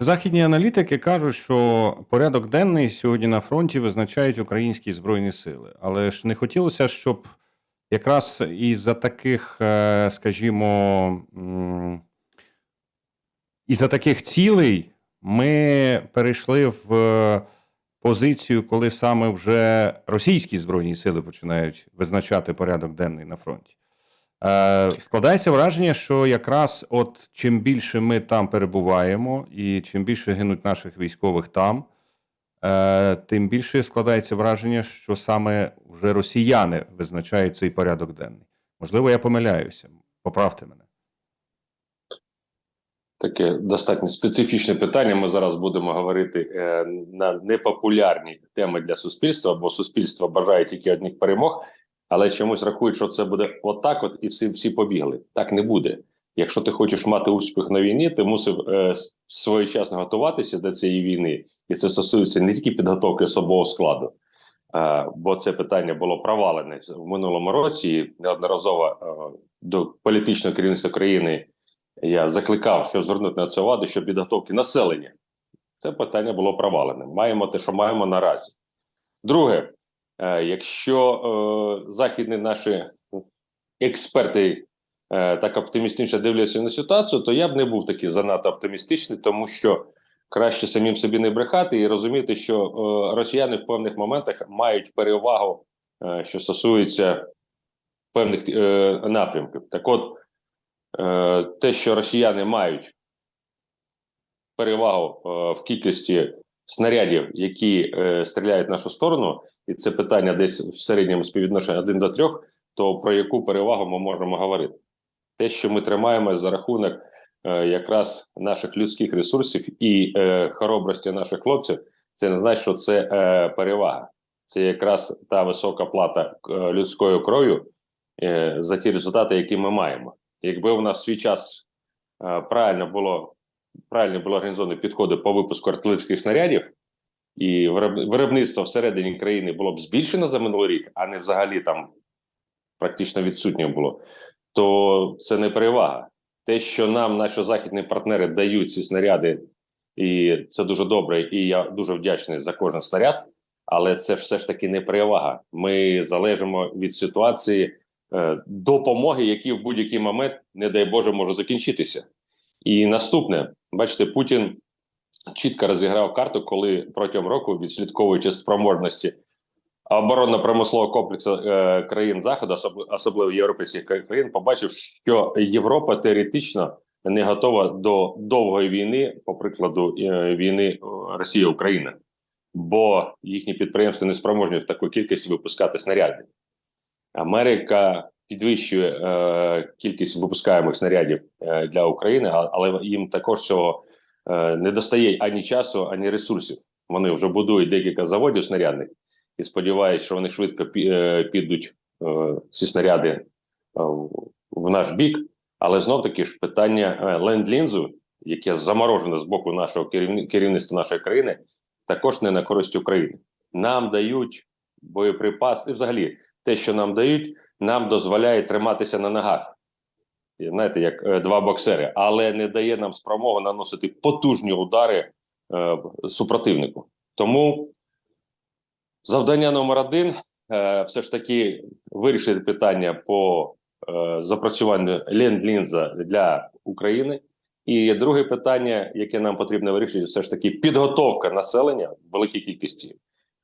Західні аналітики кажуть, що порядок денний сьогодні на фронті визначають українські збройні сили. Але ж не хотілося, щоб якраз із-за таких, е, скажімо, м, із-за таких цілей ми перейшли в е, позицію, коли саме вже російські збройні сили починають визначати порядок денний на фронті. Е, складається враження, що якраз от чим більше ми там перебуваємо, і чим більше гинуть наших військових там, е, тим більше складається враження, що саме вже росіяни визначають цей порядок денний. Можливо, я помиляюся. Поправте мене. Таке достатньо специфічне питання. Ми зараз будемо говорити е, на непопулярні теми для суспільства, бо суспільство бажає тільки одних перемог, але чомусь рахують, що це буде отак, от і всі всі побігли. Так не буде. Якщо ти хочеш мати успіх на війні, ти мусив е, своєчасно готуватися до цієї війни, і це стосується не тільки підготовки особового складу, е, бо це питання було провалене в минулому році. Неодноразово е, до політичного керівництва країни я закликав, що звернути на це увагу, що підготовки населення це питання було провалене. Маємо те, що маємо наразі. Друге, якщо е, західні наші експерти е, так оптимістично дивляться на ситуацію, то я б не був такий занадто оптимістичний, тому що краще самим собі не брехати і розуміти, що е, росіяни в певних моментах мають перевагу, е, що стосується певних е, напрямків. Так от. Е, те, що росіяни мають перевагу е, в кількості снарядів, які е, стріляють в нашу сторону, і це питання десь в середньому співвідношенні 1 до 3, то про яку перевагу ми можемо говорити? Те, що ми тримаємо за рахунок е, якраз наших людських ресурсів і е, хоробрості наших хлопців, це не значить, що це е, перевага. Це якраз та висока плата е, людською кров'ю е, за ті результати, які ми маємо. Якби у нас свій час е, правильно було правильно було організовані підходи по випуску артилерійських снарядів, і вироб- виробництво всередині країни було б збільшено за минулий рік, а не взагалі там практично відсутнє було, то це не перевага. Те, що нам наші західні партнери дають ці снаряди, і це дуже добре, і я дуже вдячний за кожен снаряд, але це все ж таки не перевага. Ми залежимо від ситуації е, допомоги, які в будь-який момент, не дай Боже, може закінчитися. І наступне, бачите, Путін чітко розіграв карту, коли протягом року, відслідковуючи спроможності оборонно-промислового комплексу е, країн Заходу, особливо європейських країн, побачив, що Європа теоретично не готова до довгої війни, по прикладу е, війни Росія Україна, бо їхні підприємства не спроможні в такій кількості випускати снаряди. Америка підвищує е, кількість випускаємих снарядів е, для України, але їм також цього е, не достає ані часу, ані ресурсів. Вони вже будують декілька заводів снарядних і сподіваюся, що вони швидко пі- е, підуть е, ці снаряди е, в- наш бік. Але знов таки ж питання е, ленд-лінзу, яке заморожене з боку нашого керівни- керівництва нашої країни, також не на користь України. Нам дають боєприпаси, і взагалі те, що нам дають, нам дозволяє триматися на ногах. Знаєте, як е, два боксери, але не дає нам спромогу наносити потужні удари е, супротивнику. Тому завдання номер один е, все ж таки вирішити питання по е, запрацюванню ленд-лінза для України. І друге питання, яке нам потрібно вирішити, все ж таки підготовка населення в великій кількості.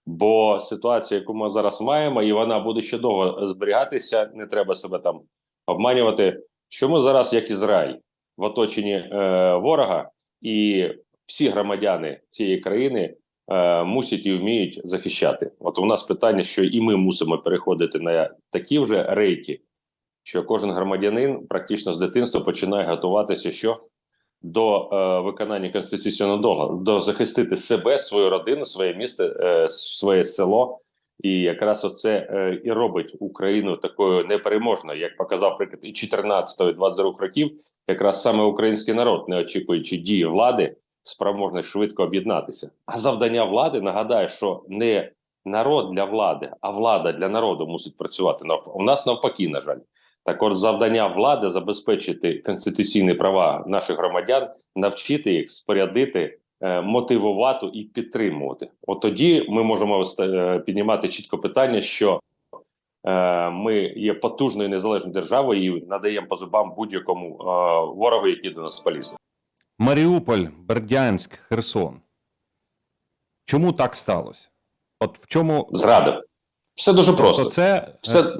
Бо ситуація, яку ми зараз маємо, і вона буде ще довго зберігатися. Не треба себе там обманювати. Що ми зараз, як Ізраїль, в оточенні е, ворога, і всі громадяни цієї країни е, мусять і вміють захищати. От у нас питання, що і ми мусимо переходити на такі вже рейки, що кожен громадянин практично з дитинства починає готуватися, що до е, виконання конституційного договору, до захистити себе, свою родину, своє місто, е, своє село. І якраз оце е, і робить Україну такою непереможною, як показав приклад і 14 і 22 років, якраз саме український народ, не очікуючи дії влади, спроможний швидко об'єднатися. А завдання влади нагадаю, що не народ для влади, а влада для народу мусить працювати. У нас навпаки, на жаль. Так от завдання влади забезпечити конституційні права наших громадян, навчити їх спорядити е, мотивувати і підтримувати. От тоді ми можемо е, піднімати чітко питання, що е, ми є потужною незалежною державою і надаємо по зубам будь-якому ворогу, який до нас полізе. Маріуполь, Бердянськ, Херсон. Чому так сталося? От в чому Зрада. Все дуже просто. Тобто це Все е,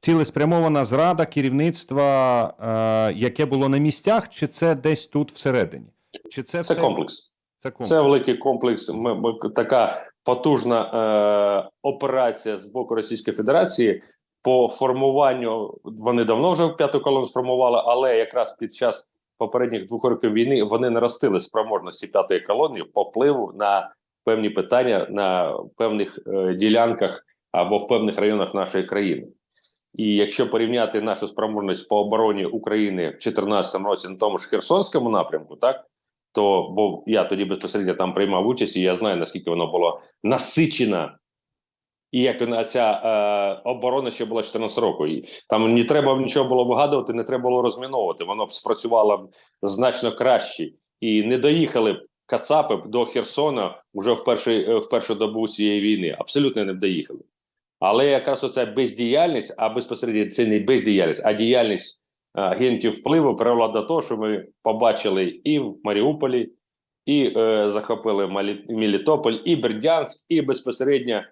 цілеспрямована зрада керівництва, е, яке було на місцях, чи це десь тут всередині? Чи це, це все- комплекс. Це комплекс. Це великий комплекс. Ми, ми, така потужна е, операція з боку Російської Федерації по формуванню. Вони давно вже в п'яту колону сформували, але якраз під час попередніх двох років війни вони наростили спроможності п'ятої колони по впливу на певні питання на певних е, ділянках або в певних районах нашої країни. І якщо порівняти нашу спроможність по обороні України в 2014 році на тому ж Херсонському напрямку, так то бо я тоді безпосередньо там приймав участь, і я знаю наскільки воно було насичено, і як вона ця е, оборона ще була 14 року. І там не треба нічого було вигадувати, не треба було розміновувати. Воно б спрацювало значно краще, і не доїхали б Кацапи до Херсона вже в перший е, в першу добу цієї війни. Абсолютно не доїхали. Але якраз оця бездіяльність, а безпосередньо це не бездіяльність, а діяльність е, агентів впливу привела до того, що ми побачили і в Маріуполі, і е, захопили Малі- Мелітополь, і Бердянськ, і безпосередньо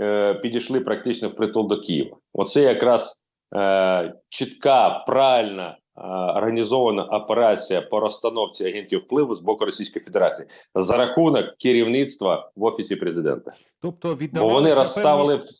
е, підійшли практично впритул до Києва. Оце якраз е, чітка, правильна, е, організована операція по розстановці агентів впливу з боку Російської Федерації за рахунок керівництва в офісі президента. Тобто Бо вони розставили певні,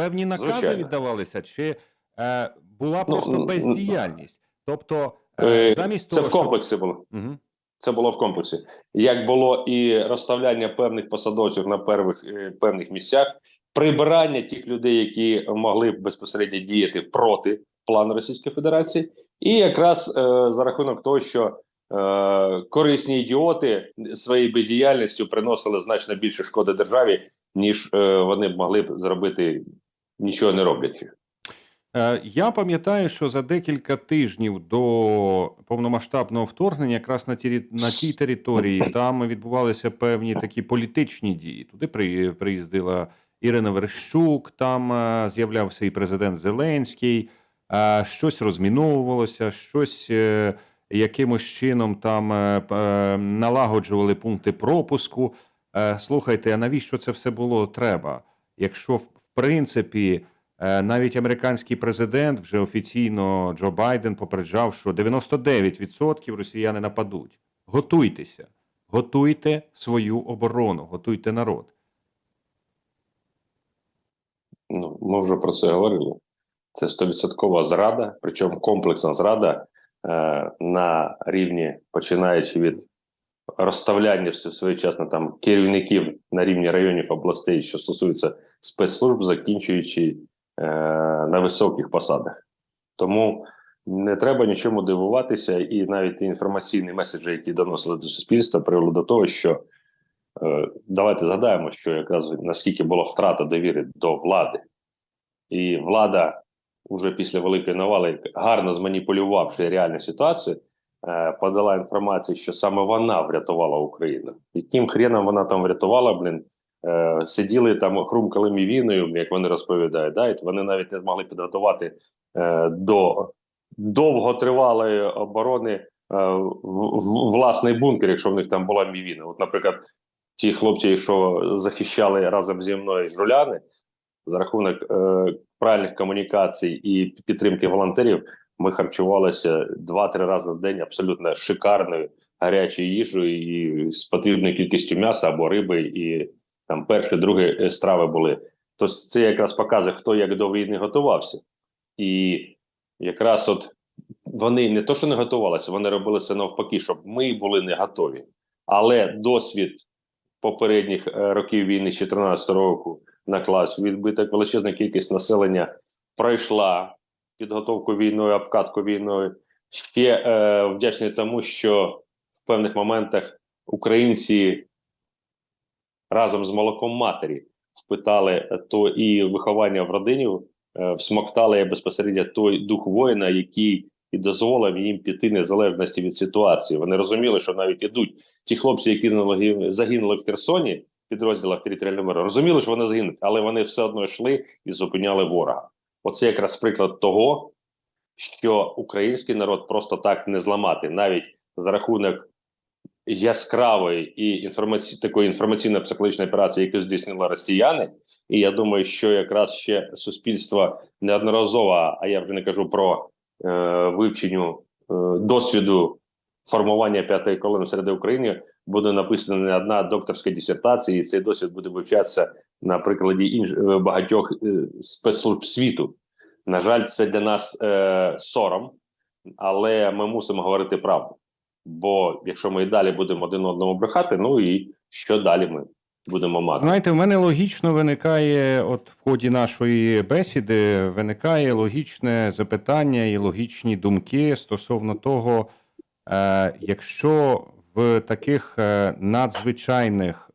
певні накази Звичайно. віддавалися, чи е, була Ну, просто н- н- бездіяльність? Тобто, е, е, замість це того, в комплексі було. Угу. Це було в комплексі. Як було і розставляння певних посадовців на первих, е, певних місцях, прибирання тих людей, які могли б безпосередньо діяти проти плану Російської Федерації, і якраз е, за рахунок того, що е, корисні ідіоти своєю бездіяльністю приносили значно більше шкоди державі, ніж е, вони б могли б зробити нічого не роблячи. Е, Я пам'ятаю, що за декілька тижнів до повномасштабного вторгнення, якраз на тій, на тій території, там відбувалися певні такі політичні дії. Туди при- приїздила Ірина Верещук, там е, з'являвся і президент Зеленський, е, щось розміновувалося, щось якимось чином там налагоджували пункти пропуску. Слухайте, а навіщо це все було треба? Якщо принципі. Е, Навіть американський президент вже офіційно Джо Байден попереджав, що 99% росіяни нападуть. Готуйтеся, готуйте свою оборону, готуйте народ. Ну, ми вже про це говорили. Це стовідсоткова зрада, причому комплексна зрада е, на рівні, починаючи від розставляння все своєчасно там керівників на рівні районів областей, що стосується спецслужб, закінчуючи е, на високих посадах. Тому не треба нічому дивуватися, і навіть інформаційні меседжі, які доносили до суспільства, привели до того, що е, давайте згадаємо, що якраз наскільки була втрата довіри до влади, і влада вже після великої навали, гарно зманіпулювавши реальну ситуацію, подала інформацію, що саме вона врятувала Україну. Яким хреном вона там врятувала, блін, е, сиділи там, хрумкали мівіною, як вони розповідають. Да? Вони навіть не змогли підготувати е, до довготривалої оборони е, в, власний бункер, якщо в них там була мівіна. От, наприклад, ті хлопці, що захищали разом зі мною жуляни, за рахунок е, правильних комунікацій і підтримки волонтерів, ми харчувалися два-три рази на день абсолютно шикарною гарячою їжею і з потрібною кількістю м'яса або риби, і там перші, другі е, страви були. Тобто це якраз показує, хто як до війни готувався. І якраз от вони не то, що не готувалися, вони робили це навпаки, щоб ми були не готові. Але досвід попередніх е, років війни з 14 року наклався відбиток, величезна кількість населення пройшла підготовку війною, обкатку війною. Ще е, вдячний тому, що в певних моментах українці разом з молоком матері впитали то і виховання в родині, е, всмоктали безпосередньо той дух воїна, який і дозволив їм піти незалежності від ситуації. Вони розуміли, що навіть ідуть ті хлопці, які загинули- в Херсоні, підрозділах територіальної миру, розуміли, що вони загинуть, але вони все одно йшли і зупиняли ворога. Оце якраз приклад того, що український народ просто так не зламати, навіть за рахунок яскравої і інформаці... такої інформаційно-психологічної операції, яку здійснили росіяни. І я думаю, що якраз ще суспільство неодноразово, а я вже не кажу про е, вивченню е, досвіду формування п'ятої колони серед України, буде написана не одна докторська дисертація, і цей досвід буде вивчатися на прикладі інш... е, багатьох е, спецслужб світу. На жаль, це для нас е, сором, але ми мусимо говорити правду. Бо якщо ми і далі будемо один одному брехати, ну і що далі ми будемо мати? Знаєте, в мене логічно виникає, от в ході нашої бесіди, виникає логічне запитання і логічні думки стосовно того, е, якщо в таких е, надзвичайних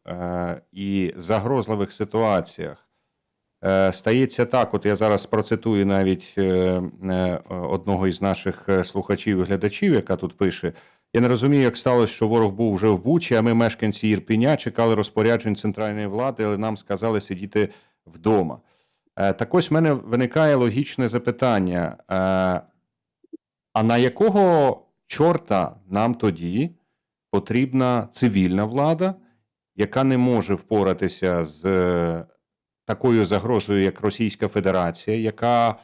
і загрозливих ситуаціях е, стається так, от я зараз процитую навіть е, е, одного із наших е, слухачів і глядачів, яка тут пише. Я не розумію, як сталося, що ворог був вже в Бучі, а ми, мешканці Ірпіня, чекали розпоряджень центральної влади, але нам сказали сидіти вдома. Е, Так ось в мене виникає логічне запитання: е, а на якого чорта нам тоді потрібна цивільна влада, яка не може впоратися з е, такою загрозою, як Російська Федерація, яка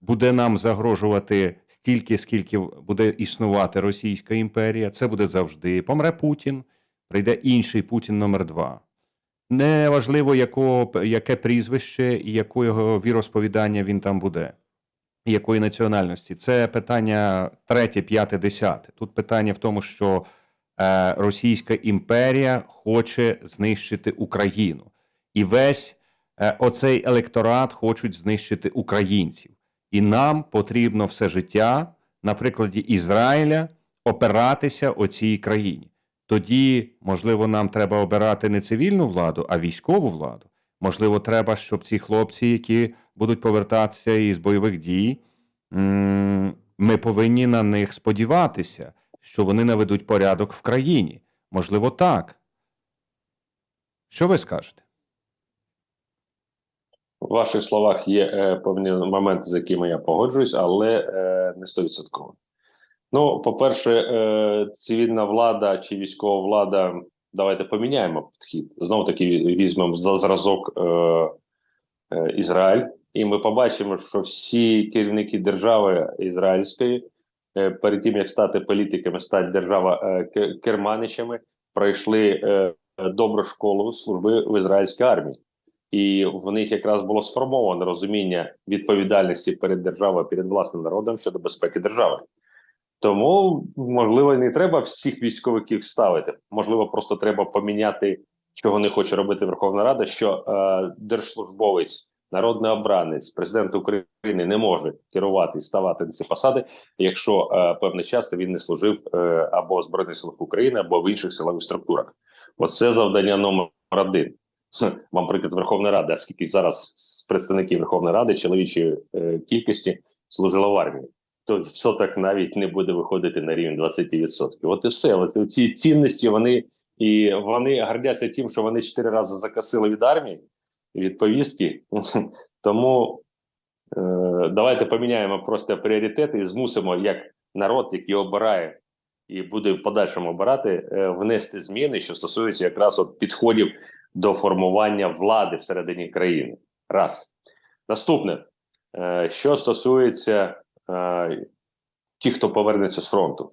буде нам загрожувати стільки, скільки буде існувати Російська імперія. Це буде завжди. Помре Путін, прийде інший Путін номер два. Неважливо, яке прізвище і якого віросповідання він там буде, якої національності. Це питання третє, п'яте, десяте. Тут питання в тому, що Російська імперія хоче знищити Україну. І весь е, оцей електорат хочуть знищити українців. І нам потрібно все життя, на прикладі Ізраїля, опиратися оцій країні. Тоді, можливо, нам треба обирати не цивільну владу, а військову владу. Можливо, треба, щоб ці хлопці, які будуть повертатися із бойових дій, ми повинні на них сподіватися, що вони наведуть порядок в країні. Можливо, так. Що ви скажете? У ваших словах є е, певні моменти, з якими я погоджуюсь, але е, не стовідсотково. Ну, по-перше, е, цивільна влада чи військова влада, давайте поміняємо підхід. Знову таки візьмемо за зразок е, е, Ізраїль, і ми побачимо, що всі керівники держави ізраїльської, перед тим як стати політиками, стати держава е, керманичами, пройшли е, добру школу служби в ізраїльській армії і в них якраз було сформовано розуміння відповідальності перед державою, перед власним народом щодо безпеки держави. Тому, можливо, не треба всіх військовиків ставити. Можливо, просто треба поміняти, чого не хоче робити Верховна Рада, що е, держслужбовець, народний обранець, президент України не може керувати і ставати на ці посади, якщо е, певний час він не служив е, або Збройних силах України, або в інших силових структурах. Оце завдання номер один. Вам приклад Верховної Ради, скільки зараз представників Верховної Ради чоловічої е, кількості служило в армії, то відсоток навіть не буде виходити на рівень 20%. От і все. От ці цінності вони і вони гордяться тим, що вони чотири рази закосили від армії від. Тому е, давайте поміняємо просто пріоритети і змусимо як народ, який обирає і буде в подальшому обирати, е, внести зміни, що стосуються якраз от підходів до формування влади всередині країни. Раз. Наступне, е, що стосується е, тих, хто повернеться з фронту.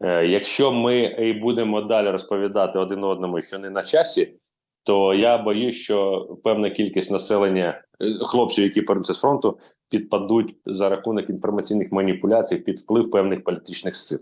Е, Якщо ми і будемо далі розповідати один одному, що не на часі, то я боюсь, що певна кількість населення е, хлопців, які повернуться з фронту, підпадуть за рахунок інформаційних маніпуляцій під вплив певних політичних сил.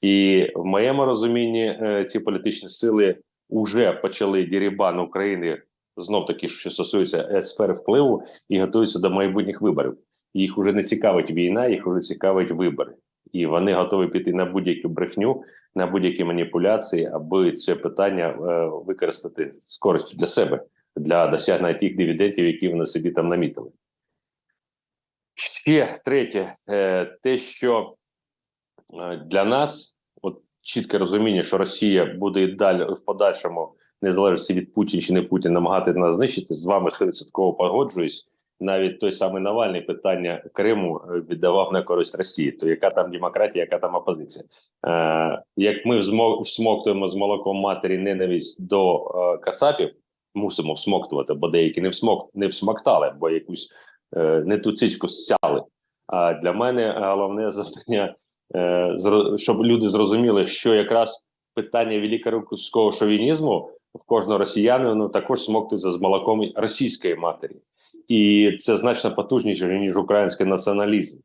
І в моєму розумінні е, ці політичні сили вже почали дірібан України знов таки, що стосується е, сфери впливу, і готуються до майбутніх виборів. Їх вже не цікавить війна, їх вже цікавить вибори, і вони готові піти на будь-яку брехню, на будь-які маніпуляції, аби це питання е, використати з користю для себе для досягнення тих дивідендів, які вони собі там намітили. Ще третє, е, те, що Е, Для нас от чітке розуміння, що Росія буде і далі в подальшому, незалежно від Путіна чи не Путін, намагати нас знищити. З вами 100% погоджуюсь. Навіть той самий Навальний питання Криму е, віддавав на користь Росії. То яка там демократія, яка там опозиція? Е, як ми всмоктуємо з молоком матері ненависть до е, Кацапів, мусимо всмоктувати, бо деякі не всмок не всмоктали, бо якусь е, не ту цицьку сяли. А для мене головне завдання, е, щоб люди зрозуміли, що якраз питання великоруського шовінізму в кожного росіянина ну, також смоктується з молоком російської матері, і це значно потужніше ніж український націоналізм.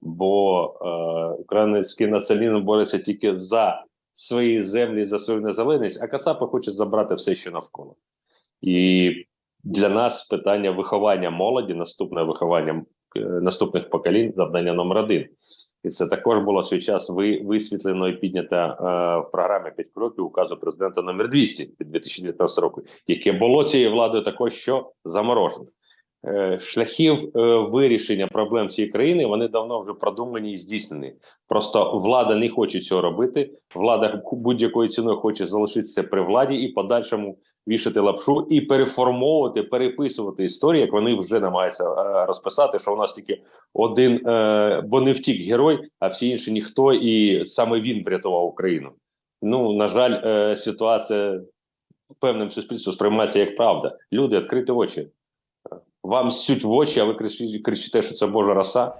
Бо е, український націоналізм бореться тільки за свої землі, за свою незалежність, а Кацапи хочуть забрати все, що навколо. І для нас питання виховання молоді, наступне виховання е, наступних поколінь, завдання номер один. І це також було свій час ви, висвітлено і піднято е, в програмі «5 кроків указу президента номер 200 від 2019 року, яке було цією владою також що заморожено. Е, шляхів е, вирішення проблем цієї країни вони давно вже продумані і здійснені. Просто влада не хоче цього робити. Влада будь-якою ціною хоче залишитися при владі і подальшому вішати лапшу і переформовувати, переписувати історію, як вони вже намагаються е, розписати, що у нас тільки один, бо не втік герой, а всі інші ніхто, і саме він врятував Україну. Ну на жаль, ситуація певним суспільством сприймається як правда. Люди відкрити очі. Вам сють в очі, а ви кричите, що це Божа роса.